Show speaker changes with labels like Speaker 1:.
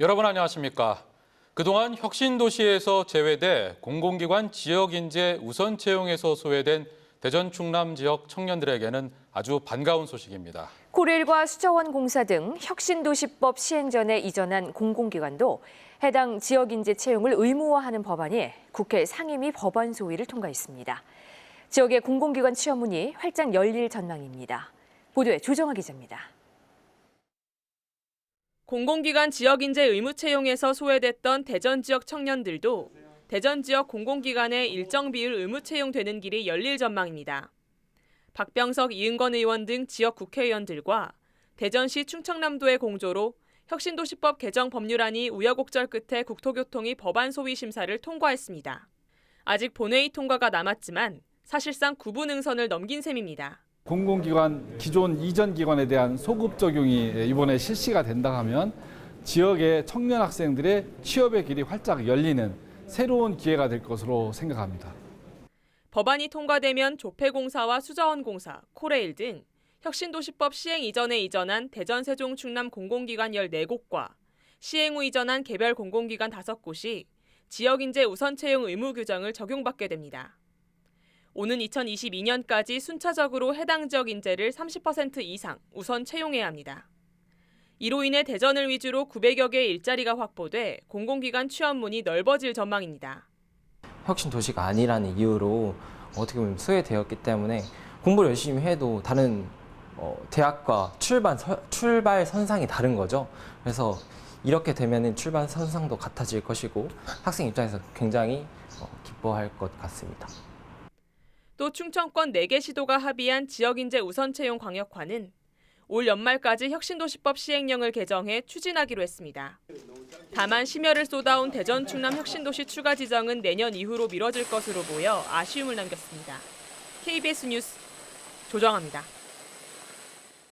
Speaker 1: 여러분 안녕하십니까? 그동안 혁신도시에서 제외돼 공공기관 지역인재 우선 채용에서 소외된 대전 충남 지역 청년들에게는 아주 반가운 소식입니다.
Speaker 2: 코레일과 수자원 공사 등 혁신도시법 시행 전에 이전한 공공기관도 해당 지역인재 채용을 의무화하는 법안이 국회 상임위 법안 소위를 통과했습니다. 지역의 공공기관 취업문이 활짝 열릴 전망입니다. 보도에 조정아 기자입니다.
Speaker 3: 공공기관 지역인재 의무 채용에서 소외됐던 대전 지역 청년들도 대전 지역 공공기관의 일정 비율 의무 채용되는 길이 열릴 전망입니다. 박병석, 이은건 의원 등 지역 국회의원들과 대전시 충청남도의 공조로 혁신도시법 개정 법률안이 우여곡절 끝에 국토교통위 법안 소위 심사를 통과했습니다. 아직 본회의 통과가 남았지만 사실상 구분 능선을 넘긴 셈입니다.
Speaker 4: 공공기관 기존 이전 기관에 대한 소급 적용이 이번에 실시가 된다 하면 지역의 청년 학생들의 취업의 길이 활짝 열리는 새로운 기회가 될 것으로 생각합니다.
Speaker 3: 법안이 통과되면 조폐공사와 수자원공사, 코레일 등 혁신도시법 시행 이전에 이전한 대전, 세종, 충남 공공기관 14곳과 시행 후 이전한 개별 공공기관 5곳이 지역인재 우선 채용 의무 규정을 적용받게 됩니다. 오는 2022년까지 순차적으로 해당 지역 인재를 30% 이상 우선 채용해야 합니다. 이로 인해 대전을 위주로 900여 개의 일자리가 확보돼 공공기관 취업문이 넓어질 전망입니다.
Speaker 5: 혁신 도시가 아니라는 이유로 어떻게 보면 소외되었기 때문에 공부를 열심히 해도 다른 어, 대학과 출발 서- 출발 선상이 다른 거죠. 그래서 이렇게 되면 출발 선상도 같아질 것이고 학생 입장에서 굉장히 어, 기뻐할 것 같습니다.
Speaker 3: 또 충청권 4개 시도가 합의한 지역인재 우선 채용 광역화는 올 연말까지 혁신도시법 시행령을 개정해 추진하기로 했습니다. 다만 심혈을 쏟아온 대전 충남 혁신도시 추가 지정은 내년 이후로 미뤄질 것으로 보여 아쉬움을 남겼습니다. KBS 뉴스 조정합니다.